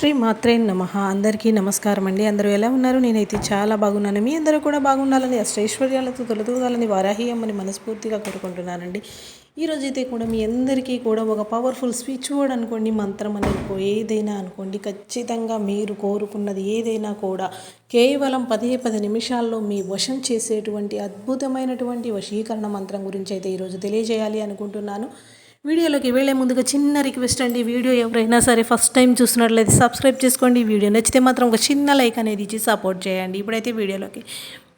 శ్రీ మాత్రే నమ. అందరికీ నమస్కారం అండి. అందరూ ఎలా ఉన్నారు? నేనైతే చాలా బాగున్నాను. మీ అందరూ కూడా బాగుండాలని అష్టైశ్వర్యాలతో తొలతూగాలని వారాహి అమ్మని మనస్ఫూర్తిగా కోరుకుంటున్నానండి. ఈరోజు అయితే కూడా మీ అందరికీ కూడా ఒక పవర్ఫుల్ స్విచ్ వర్డ్ అనుకోండి మంత్రం అనుకో ఏదైనా అనుకోండి ఖచ్చితంగా మీరు కోరుకున్నది ఏదైనా కూడా కేవలం పదే పది నిమిషాల్లో మీ వశం చేసేటువంటి అద్భుతమైనటువంటి వశీకరణ మంత్రం గురించి అయితే ఈరోజు తెలియజేయాలి అనుకుంటున్నాను. వీడియోలోకి వెళ్ళే ముందుగా చిన్న రిక్వెస్ట్ అండి. వీడియో ఎవరైనా సరే ఫస్ట్ టైం చూసినట్లయితే సబ్స్క్రైబ్ చేసుకోండి. వీడియో నచ్చితే మాత్రం ఒక చిన్న లైక్ అనేది ఇచ్చి సపోర్ట్ చేయండి. ఇప్పుడైతే వీడియోలోకి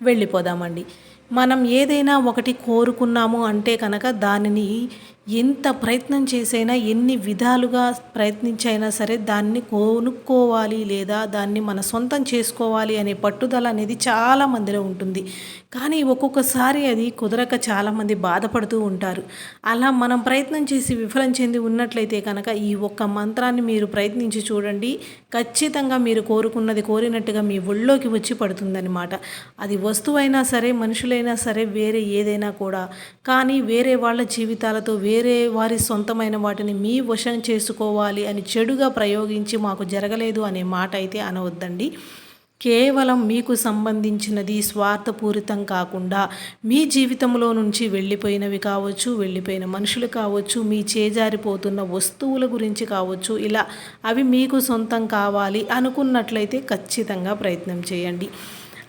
వెళ్ళిపోదామండి. మనం ఏదైనా ఒకటి కోరుకున్నాము అంటే కనుక దానిని ఎంత ప్రయత్నం చేసైనా ఎన్ని విధాలుగా ప్రయత్నించైనా సరే దాన్ని కొనుక్కోవాలి లేదా దాన్ని మన సొంతం చేసుకోవాలి అనే పట్టుదల అనేది చాలా మందిలో ఉంటుంది. కానీ ఒక్కొక్కసారి అది కుదరక చాలామంది బాధపడుతూ ఉంటారు. అలా మనం ప్రయత్నం చేసి విఫలం చెంది ఉన్నట్లయితే కనుక ఈ ఒక్క మంత్రాన్ని మీరు ప్రయత్నించి చూడండి. ఖచ్చితంగా మీరు కోరుకున్నది కోరినట్టుగా మీ ఒళ్ళోకి వచ్చి పడుతుందన్నమాట. అది వస్తువైనా సరే మనుషులైనా సరే వేరే ఏదైనా కూడా. కానీ వేరే వాళ్ళ జీవితాలతో వేరే వారి సొంతమైన వాటిని మీ వశం చేసుకోవాలి అని చెడుగా ప్రయోగించి మాకు జరగలేదు అనే మాట అయితే అనవద్దండి. కేవలం మీకు సంబంధించినది స్వార్థపూరితం కాకుండా మీ జీవితంలో నుంచి వెళ్ళిపోయినవి కావచ్చు వెళ్ళిపోయిన మనుషులు కావచ్చు మీ చేజారిపోతున్న వస్తువుల గురించి కావచ్చు ఇలా అవి మీకు సొంతం కావాలి అనుకున్నట్లయితే ఖచ్చితంగా ప్రయత్నం చేయండి.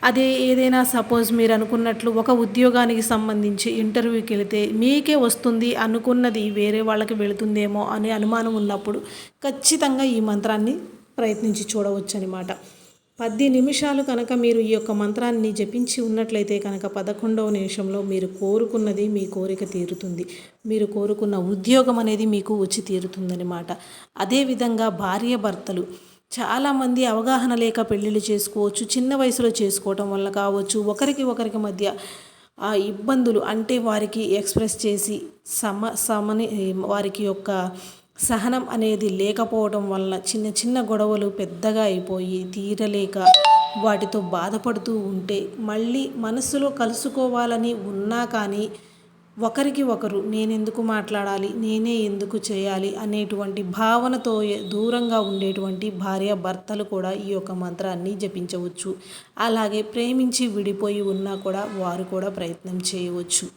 అదే ఏదైనా సపోజ్ మీరు అనుకున్నట్లు ఒక ఉద్యోగానికి సంబంధించి ఇంటర్వ్యూకి వెళితే మీకే వస్తుంది అనుకున్నది వేరే వాళ్ళకి వెళుతుందేమో అనే అనుమానం ఉన్నప్పుడు ఖచ్చితంగా ఈ మంత్రాన్ని ప్రయత్నించి చూడవచ్చు అనమాట పది నిమిషాలు కనుక మీరు ఈ యొక్క మంత్రాన్ని జపించి ఉన్నట్లయితే కనుక పదకొండవ నిమిషంలో మీరు కోరుకున్నది మీ కోరిక తీరుతుంది. మీరు కోరుకున్న ఉద్యోగం అనేది మీకు వచ్చి తీరుతుందనమాట అదేవిధంగా భార్య భర్తలు చాలామంది అవగాహన లేక పెళ్ళిళ్ళు చేసుకోవచ్చు చిన్న వయసులో చేసుకోవటం వల్ల కావచ్చు ఒకరికి ఒకరికి మధ్య ఆ ఇబ్బందులు అంటే వారికి ఎక్స్ప్రెస్ చేసి సమ సమని వారికి యొక్క సహనం అనేది లేకపోవడం వల్ల చిన్న చిన్న గొడవలు పెద్దగా అయిపోయి తీరలేక వాటితో బాధపడుతూ ఉంటే మళ్ళీ మనసులో కలుసుకోవాలని ఉన్నా కానీ ఒకరికి ఒకరు నేనెందుకు మాట్లాడాలి? నేనే ఎందుకు చేయాలి? అనేటువంటి భావనతో దూరంగా ఉండేటువంటి భార్య భర్తలు కూడా ఈ యొక్క మంత్రాన్ని జపించవచ్చు. అలాగే ప్రేమించి విడిపోయి ఉన్నా కూడా వారు కూడా ప్రయత్నం చేయవచ్చు.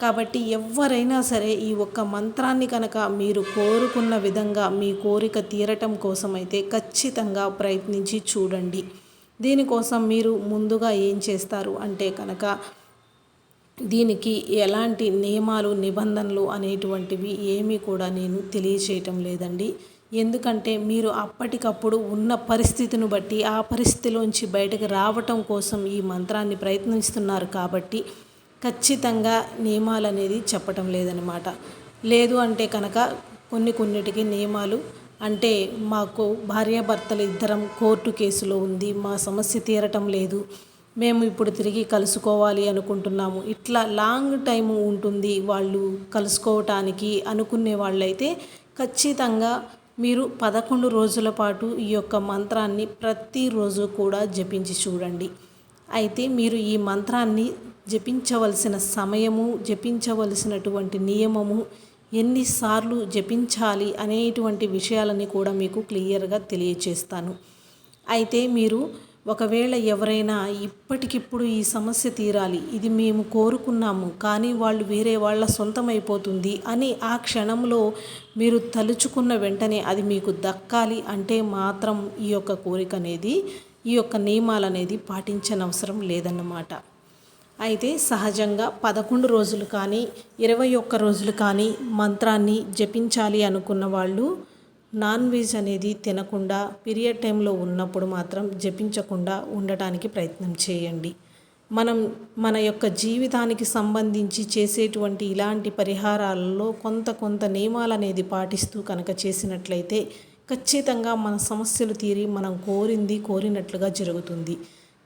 కాబట్టి ఎవరైనా సరే ఈ ఒక్క మంత్రాన్ని కనుక మీరు కోరుకున్న విధంగా మీ కోరిక తీరటం కోసమైతే ఖచ్చితంగా ప్రయత్నించి చూడండి. దీనికోసం మీరు ముందుగా ఏం చేస్తారు అంటే కనుక దీనికి ఎలాంటి నియమాలు నిబంధనలు అనేటువంటివి ఏమీ కూడా నేను తెలియచేయటం లేదండి. ఎందుకంటే మీరు అప్పటికప్పుడు ఉన్న పరిస్థితిని బట్టి ఆ పరిస్థితిలోంచి బయటకు రావటం కోసం ఈ మంత్రాన్ని ప్రయత్నిస్తున్నారు కాబట్టి ఖచ్చితంగా నియమాలు అనేది చెప్పటం లేదనమాట లేదు అంటే కనుక కొన్ని కొన్నిటికి నియమాలు అంటే మాకు భార్యాభర్తలు ఇద్దరం కోర్టు కేసులో ఉంది మా సమస్య తీరటం లేదు మేము ఇప్పుడు తిరిగి కలుసుకోవాలి అనుకుంటున్నాము. ఇట్లా లాంగ్ టైం ఉంటుంది వాళ్ళు కలుసుకోవటానికి అనుకునే వాళ్ళైతే ఖచ్చితంగా మీరు పదకొండు రోజుల పాటు ఈ యొక్క మంత్రాన్ని ప్రతిరోజు కూడా జపించి చూడండి. అయితే మీరు ఈ మంత్రాన్ని జపించవలసిన సమయము జపించవలసినటువంటి నియమము ఎన్నిసార్లు జపించాలి అనేటువంటి విషయాలని కూడా మీకు క్లియర్గా తెలియచేస్తాను. అయితే మీరు ఒకవేళ ఎవరైనా ఇప్పటికిప్పుడు ఈ సమస్య తీరాలి ఇది మేము కోరుకున్నాము కానీ వాళ్ళు వేరే వాళ్ళ సొంతమైపోతుంది అని ఆ క్షణంలో మీరు తలుచుకున్న వెంటనే అది మీకు దక్కాలి అంటే మాత్రం ఈ యొక్క కోరిక అనేది ఈ యొక్క నియమాలు అనేది పాటించనవసరం లేదన్నమాట. అయితే సహజంగా పదకొండు రోజులు కానీ ఇరవై ఒక్క రోజులు కానీ మంత్రాన్ని జపించాలి అనుకున్న వాళ్ళు నాన్ వెజ్ అనేది తినకుండా పీరియడ్ టైంలో ఉన్నప్పుడు మాత్రం జపించకుండా ఉండటానికి ప్రయత్నం చేయండి. మనం మన యొక్క జీవితానికి సంబంధించి చేసేటువంటి ఇలాంటి పరిహారాలలో కొంత కొంత నియమాలు అనేది పాటిస్తూ కనుక చేసినట్లయితే ఖచ్చితంగా మన సమస్యలు తీరి మనం కోరింది కోరినట్లుగా జరుగుతుంది.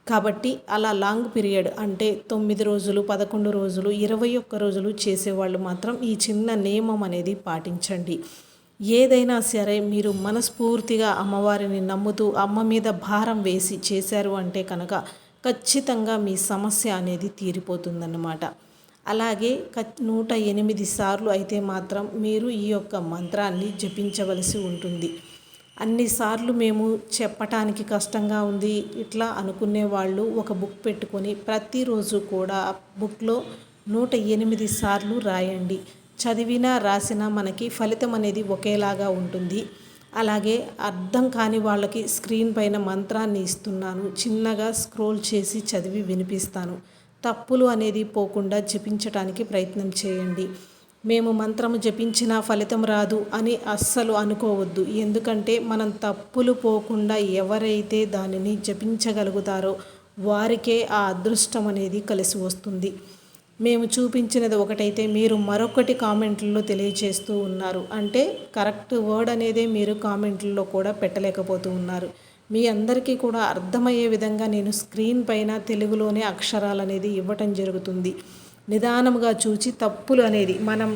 కాబట్టి అలా లాంగ్ పీరియడ్ అంటే తొమ్మిది రోజులు పదకొండు రోజులు ఇరవై ఒక్క రోజులు చేసేవాళ్ళు మాత్రం ఈ చిన్న నియమం అనేది పాటించండి. ఏదైనా సరే మీరు మనస్ఫూర్తిగా అమ్మవారిని నమ్ముతూ అమ్మ మీద భారం వేసి చేశారు అంటే కనుక ఖచ్చితంగా మీ సమస్య అనేది తీరిపోతుందన్నమాట. అలాగే నూట ఎనిమిది సార్లు అయితే మాత్రం మీరు ఈ యొక్క మంత్రాన్ని జపించవలసి ఉంటుంది. అన్నిసార్లు మేము చెప్పటానికి కష్టంగా ఉంది ఇట్లా అనుకునే వాళ్ళు ఒక బుక్ పెట్టుకొని ప్రతిరోజు కూడా బుక్లో నూట ఎనిమిది సార్లు రాయండి. చదివినా రాసినా మనకి ఫలితం అనేది ఒకేలాగా ఉంటుంది. అలాగే అర్థం కాని వాళ్ళకి స్క్రీన్ పైన మంత్రాన్ని ఇస్తున్నాను. చిన్నగా స్క్రోల్ చేసి చదివి వినిపిస్తాను. తప్పులు అనేది పోకుండా జపించటానికి ప్రయత్నం చేయండి. మేము మంత్రము జపించినా ఫలితం రాదు అని అస్సలు అనుకోవద్దు. ఎందుకంటే మనం తప్పులు పోకుండా ఎవరైతే దానిని జపించగలుగుతారో వారికే ఆ అదృష్టం అనేది కలిసి వస్తుంది. మేము చూపించినది ఒకటైతే మీరు మరొకటి కామెంట్లలో తెలియజేస్తూ ఉన్నారు. అంటే కరెక్ట్ వర్డ్ అనేది మీరు కామెంట్లలో కూడా పెట్టలేకపోతూ ఉన్నారు. మీ అందరికీ కూడా అర్థమయ్యే విధంగా నేను స్క్రీన్ పైన తెలుగులోనే అక్షరాలు అనేది ఇవ్వటం జరుగుతుంది. నిదానముగా చూచి తప్పులు అనేది మనం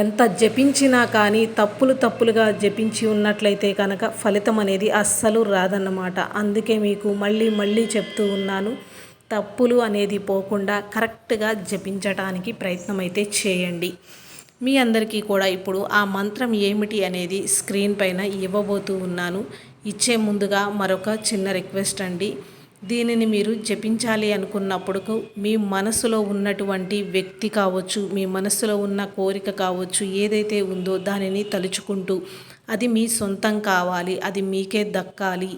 ఎంత జపించినా కానీ తప్పులు తప్పులుగా జపించి ఉన్నట్లయితే కనుక ఫలితం అనేది అస్సలు రాదన్నమాట. అందుకే మీకు మళ్ళీ మళ్ళీ చెప్తూ ఉన్నాను. తప్పులు అనేది పోకుండా కరెక్ట్గా జపించటానికి ప్రయత్నం అయితే చేయండి. మీ అందరికీ కూడా ఇప్పుడు ఆ మంత్రం ఏమిటి అనేది స్క్రీన్ పైన ఇవ్వబోతూ ఉన్నాను. ఇచ్చే ముందుగా మరొక చిన్న రిక్వెస్ట్ అండి. దీనిని మీరు జపించాలి అనుకున్నప్పుడు మీ మనసులో ఉన్నటువంటి వ్యక్తి కావచ్చు మీ మనసులో ఉన్న కోరిక కావచ్చు ఏదైతే ఉందో దానిని తలుచుకుంటూ అది మీ సొంతం కావాలి అది మీకే దక్కాలి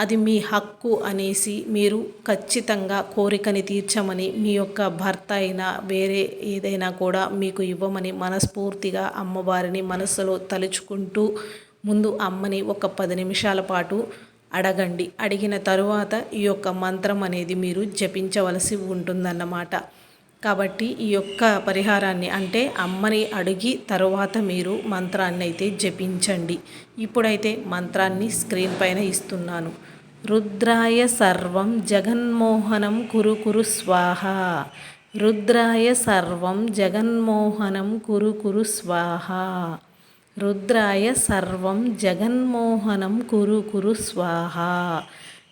అది మీ హక్కు అనేసి మీరు ఖచ్చితంగా కోరికని తీర్చమని మీ యొక్క భర్త అయినా వేరే ఏదైనా కూడా మీకు ఇవ్వమని మనస్ఫూర్తిగా అమ్మవారిని మనసులో తలుచుకుంటూ ముందు అమ్మని ఒక పది నిమిషాల పాటు అడగండి. అడిగిన తరువాత ఈ యొక్క మంత్రం అనేది మీరు జపించవలసి ఉంటుందన్నమాట. కాబట్టి ఈ యొక్క పరిహారాన్ని అంటే అమ్మని అడిగి తరువాత మీరు మంత్రాన్ని అయితే జపించండి. ఇప్పుడైతే మంత్రాన్ని స్క్రీన్ పైన ఇస్తున్నాను. రుద్రాయ సర్వం జగన్మోహనం కురు కురు స్వాహ. రుద్రాయ సర్వం జగన్మోహనం కురు కురు స్వాహ. రుద్రాయ సర్వం జగన్మోహనం కురు కురు స్వాహ.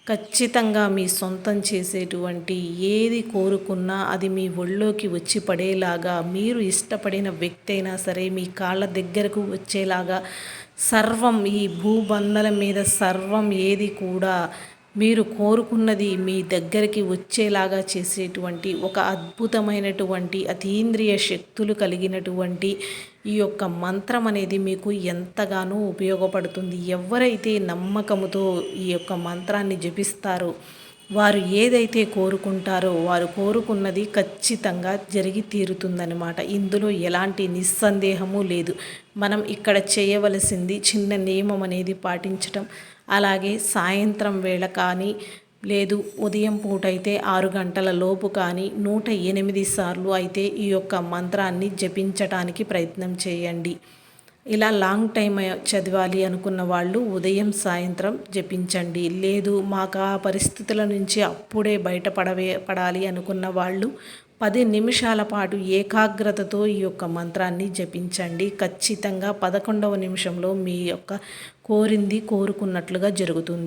ఖచ్చితంగా మీ సొంతం చేసేటువంటి ఏది కోరుకున్నా అది మీ ఒళ్ళోకి వచ్చి పడేలాగా మీరు ఇష్టపడిన వ్యక్తి అయినా సరే మీ కాళ్ళ దగ్గరకు వచ్చేలాగా సర్వం ఈ భూబంధల మీద సర్వం ఏది కూడా మీరు కోరుకున్నది మీ దగ్గరికి వచ్చేలాగా చేసేటువంటి ఒక అద్భుతమైనటువంటి అతీంద్రియ శక్తులు కలిగినటువంటి ఈ యొక్క మంత్రం అనేది మీకు ఎంతగానో ఉపయోగపడుతుంది. ఎవరైతే నమ్మకముతో ఈ యొక్క మంత్రాన్ని జపిస్తారో వారు ఏదైతే కోరుకుంటారో వారు కోరుకున్నది ఖచ్చితంగా జరిగి తీరుతుందనమాట ఇందులో ఎలాంటి నిస్సందేహము లేదు. మనం ఇక్కడ చేయవలసింది చిన్న నియమం అనేది పాటించటం. అలాగే సాయంత్రం వేళ కానీ లేదు. ఉదయం పూట అయితే ఆరు గంటల లోపు కానీ నూట ఎనిమిది సార్లు అయితే ఈ యొక్క మంత్రాన్ని జపించటానికి ప్రయత్నం చేయండి. ఇలా లాంగ్ టైం చదవాలి అనుకున్న వాళ్ళు ఉదయం సాయంత్రం జపించండి. లేదు మాకు ఆ పరిస్థితుల నుంచి అప్పుడే బయటపడవే పడాలి అనుకున్న వాళ్ళు పది నిమిషాల పాటు ఏకాగ్రతతో ఈ యొక్క మంత్రాన్ని జపించండి. ఖచ్చితంగా పదకొండవ నిమిషంలో మీ యొక్క కోరింది కోరుకున్నట్లుగా జరుగుతుంది.